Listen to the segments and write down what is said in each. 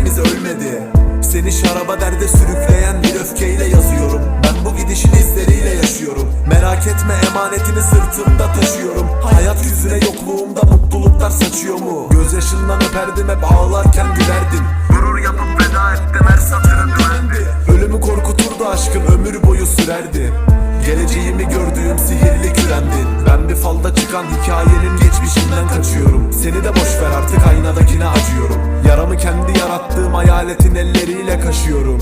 hikayemiz ölmedi. Seni şaraba derde sürükleyen bir öfkeyle yazıyorum. Ben bu gidişin izleriyle yaşıyorum. Merak etme emanetini sırtımda taşıyorum. Hayat yüzüne yokluğumda mutluluklar saçıyor mu? Gözyaşından öperdim hep ağlarken gülerdim. Gurur yapıp veda ettim her satırın güvendi. Ölümü korkuturdu aşkım ömür boyu sürerdi. Geleceğimi gördüğüm sihirli kürendin. Ben bir falda çıkan hikayenin geçmişinden kaçıyorum. Seni de boş ver artık kendi hayaletin elleriyle kaşıyorum.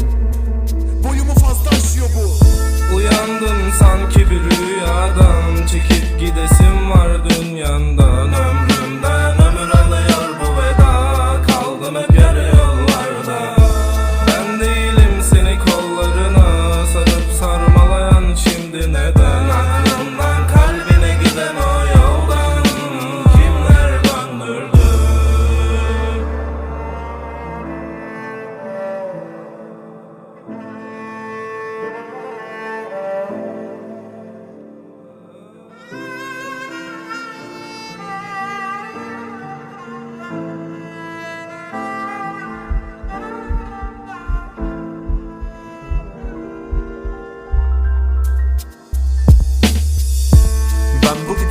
Boyumu fazla aşıyor bu. Uyandım sanki bir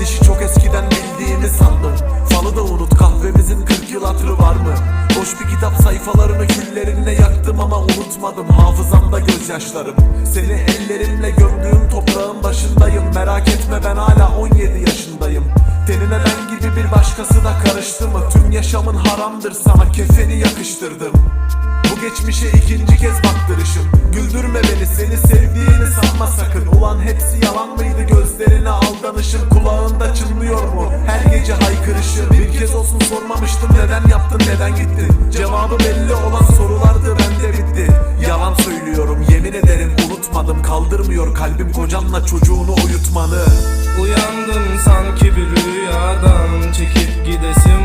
Gidişi çok eskiden bildiğimi sandım. Falı da unut kahvemizin 40 yıl hatırı var mı? Boş bir kitap sayfalarını küllerinle yaktım ama unutmadım. Hafızamda gözyaşlarım. Seni ellerimle gömdüğüm toprağın başındayım. Merak etme ben hala 17 yaşındayım. Tenine ben gibi bir başkası da karıştı mı? Tüm yaşamın haramdır sana kefeni yakıştırdım. Bu geçmişe ikinci kez baktırışım. Güldürme beni seni sevdiğini sanma sakın. Ulan hepsi yalan mıydı? Gözlerine aldanışım neden gittin Cevabı belli olan sorulardı bende bitti. Yalan söylüyorum yemin ederim unutmadım. Kaldırmıyor kalbim kocanla çocuğunu uyutmanı Uyandım sanki bir rüyadan Çekip gidesim